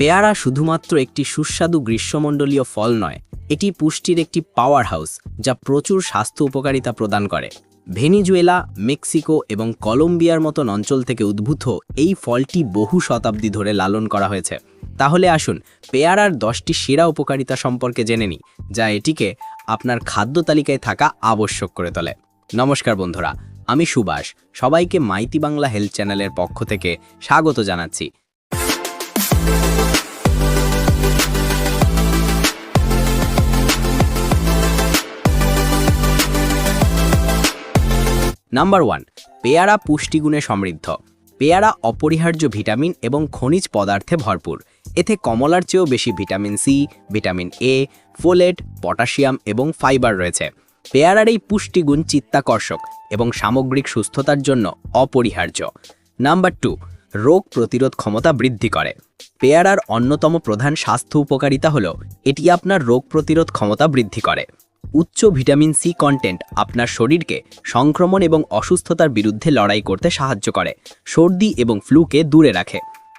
পেয়ারা শুধুমাত্র একটি সুস্বাদু গ্রীষ্মমণ্ডলীয় ফল নয়, এটি পুষ্টির একটি পাওয়ার হাউস যা প্রচুর স্বাস্থ্য উপকারিতা প্রদান করে। ভেনিজুয়েলা, মেক্সিকো এবং কলম্বিয়ার মতন অঞ্চল থেকে উদ্ভূত এই ফলটি বহু শতাব্দী ধরে লালন করা হয়েছে। তাহলে আসুন, পেয়ারার দশটি সেরা উপকারিতা সম্পর্কে জেনে নিই, যা এটিকে আপনার খাদ্য তালিকায় থাকা আবশ্যক করে তোলে। নমস্কার বন্ধুরা, আমি সুভাষ, সবাইকে মাইতি বাংলা হেলথ চ্যানেলের পক্ষ থেকে স্বাগত জানাচ্ছি। নাম্বার ওয়ান পেয়ারা পুষ্টিগুণে সমৃদ্ধ। পেয়ারা অপরিহার্য ভিটামিন এবং খনিজ পদার্থে ভরপুর। এতে কমলার চেয়েও বেশি vitamin C, vitamin A, folate, potassium এবং ফাইবার রয়েছে। পেয়ারার এই পুষ্টিগুণ চিত্তাকর্ষক এবং সামগ্রিক সুস্থতার জন্য অপরিহার্য। নাম্বার টু রোগ প্রতিরোধ ক্ষমতা বৃদ্ধি করে। পেয়ারার অন্যতম প্রধান স্বাস্থ্য উপকারিতা হল, এটি আপনার রোগ প্রতিরোধ ক্ষমতা বৃদ্ধি করে। উচ্চ ভিটামিন সি কন্টেন্ট আপনার শরীরকে সংক্রমণ এবং অসুস্থতার বিরুদ্ধে লড়াই করতে সাহায্য করে, সর্দি এবং ফ্লুকে দূরে রাখে।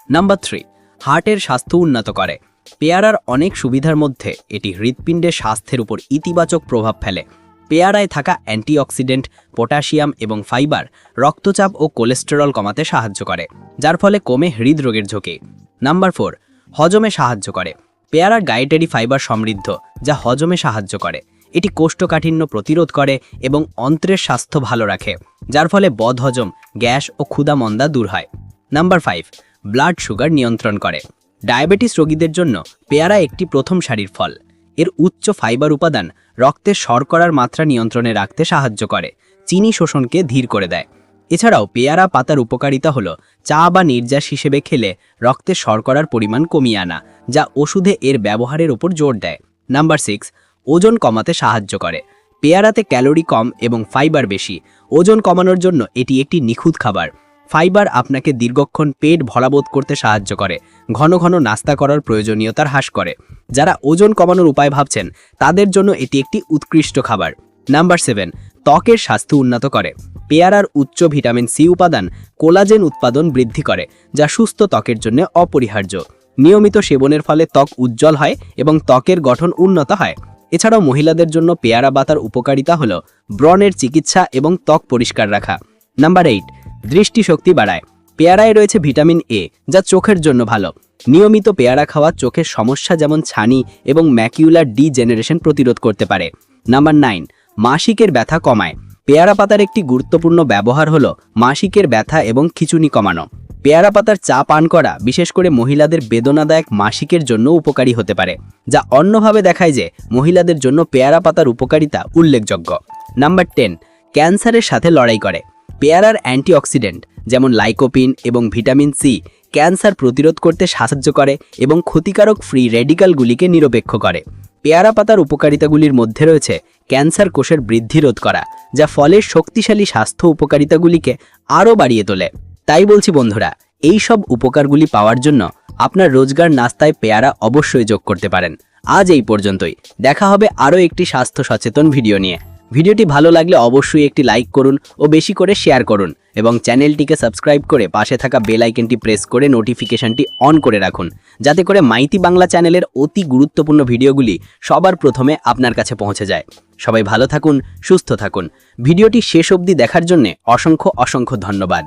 নাম্বার থ্রি, হার্টের স্বাস্থ্য উন্নত করে। পেয়ারার অনেক সুবিধার মধ্যে এটি হৃৎপিণ্ডের স্বাস্থ্যের উপর ইতিবাচক প্রভাব ফেলে। পেয়ারায় থাকা অ্যান্টিঅক্সিডেন্ট, পটাশিয়াম এবং ফাইবার রক্তচাপ ও কোলেস্টেরল কমাতে সাহায্য করে, যার ফলে কমে হৃদরোগের ঝুঁকি। নাম্বার ফোর, হজমে সাহায্য করে। পেয়ারার ডায়েটারি ফাইবার সমৃদ্ধ, যা হজমে সাহায্য করে। এটি কোষ্ঠকাঠিন্য প্রতিরোধ করে এবং অন্ত্রের স্বাস্থ্য ভালো রাখে, যার ফলে বদহজম, গ্যাস ও ক্ষুধামন্দা দূর হয়। নাম্বার ফাইভ, ব্লাড সুগার নিয়ন্ত্রণ করে। ডায়াবেটিস রোগীদের জন্য পেয়ারা একটি প্রথম সারির ফল। এর উচ্চ ফাইবার উপাদান রক্তের শর্করার মাত্রা নিয়ন্ত্রণে রাখতে সাহায্য করে, চিনি শোষণকে ধীর করে দেয়। এছাড়াও পেয়ারা পাতার উপকারিতা হলো চা বা নির্যাস হিসেবে খেলে রক্তের শর্করার পরিমাণ কমিয়ে আনা, যা ওষুধে এর ব্যবহারের ওপর জোর দেয়। নাম্বার সিক্স, ওজন কমাতে সাহায্য করে। পেয়ারাতে ক্যালোরি কম এবং ফাইবার বেশি। ওজন কমানোর জন্য এটি একটি নিখুঁত খাবার। ফাইবার আপনাকে দীর্ঘক্ষণ পেট ভরাবোধ করতে সাহায্য করে, ঘন ঘন নাস্তা করার প্রয়োজনীয়তার হ্রাস করে। যারা ওজন কমানোর উপায় ভাবছেন, তাদের জন্য এটি একটি উৎকৃষ্ট খাবার। নাম্বার সেভেন, ত্বকের স্বাস্থ্য উন্নত করে। পেয়ারার উচ্চ ভিটামিন সি উপাদান কোলাজেন উৎপাদন বৃদ্ধি করে, যা সুস্থ ত্বকের জন্য অপরিহার্য। নিয়মিত সেবনের ফলে ত্বক উজ্জ্বল হয় এবং ত্বকের গঠন উন্নত হয়। এছাড়াও মহিলাদের জন্য পেয়ারা বাতার উপকারিতা হল ব্রণের চিকিৎসা এবং ত্বক পরিষ্কার রাখা। নাম্বার এইট দৃষ্টিশক্তি বাড়ায়। পেয়ারায় রয়েছে ভিটামিন এ যা চোখের জন্য ভালো। নিয়মিত পেয়ারা খাওয়া চোখের সমস্যা যেমন ছানি এবং ম্যাকিউলার ডি জেনারেশন প্রতিরোধ করতে পারে। নাম্বার নাইন, মাসিকের ব্যথা কমায়। পেয়ারা পাতার একটি গুরুত্বপূর্ণ ব্যবহার হলো মাসিকের ব্যথা এবং খিচুনি কমানো। পেয়ারা পাতার চা পান করা বিশেষ করে মহিলাদের বেদনাদায়ক মাসিকের জন্য উপকারী হতে পারে, যা অন্যভাবে দেখায় যে মহিলাদের জন্য পেয়ারা পাতার উপকারিতা উল্লেখযোগ্য। নাম্বার টেন, ক্যান্সারের সাথে লড়াই করে। পেয়ারার অ্যান্টিঅক্সিডেন্ট, যেমন লাইকোপিন এবং ভিটামিন সি, ক্যান্সার প্রতিরোধ করতে সাহায্য করে এবং ক্ষতিকারক ফ্রি রেডিক্যালগুলিকে নিরপেক্ষ করে। পেয়ারা পাতার উপকারিতাগুলির মধ্যে রয়েছে ক্যান্সার কোষের বৃদ্ধি রোধ করা, যা ফলের শক্তিশালী স্বাস্থ্য উপকারিতাগুলিকে আরও বাড়িয়ে তোলে। তাই বলছি বন্ধুরা, এই সব উপকারগুলি পাওয়ার জন্য আপনার রোজগার নাস্তায় পেয়ারা অবশ্যই যোগ করতে পারেন। আজ এই পর্যন্তই। দেখা হবে আরও একটি স্বাস্থ্য সচেতন ভিডিও নিয়ে। ভিডিওটি ভালো লাগলে অবশ্যই একটি লাইক করুন ও বেশি করে শেয়ার করুন এবং চ্যানেলটিকে সাবস্ক্রাইব করে পাশে থাকা বেল আইকনটি প্রেস করে নোটিফিকেশনটি অন করে রাখুন, যাতে করে মাইতি বাংলা চ্যানেলের অতি গুরুত্বপূর্ণ ভিডিওগুলি সবার প্রথমে আপনার কাছে পৌঁছে যায়। সবাই ভালো থাকুন, সুস্থ থাকুন। ভিডিওটি শেষ অবধি দেখার জন্যে অসংখ্য অসংখ্য ধন্যবাদ।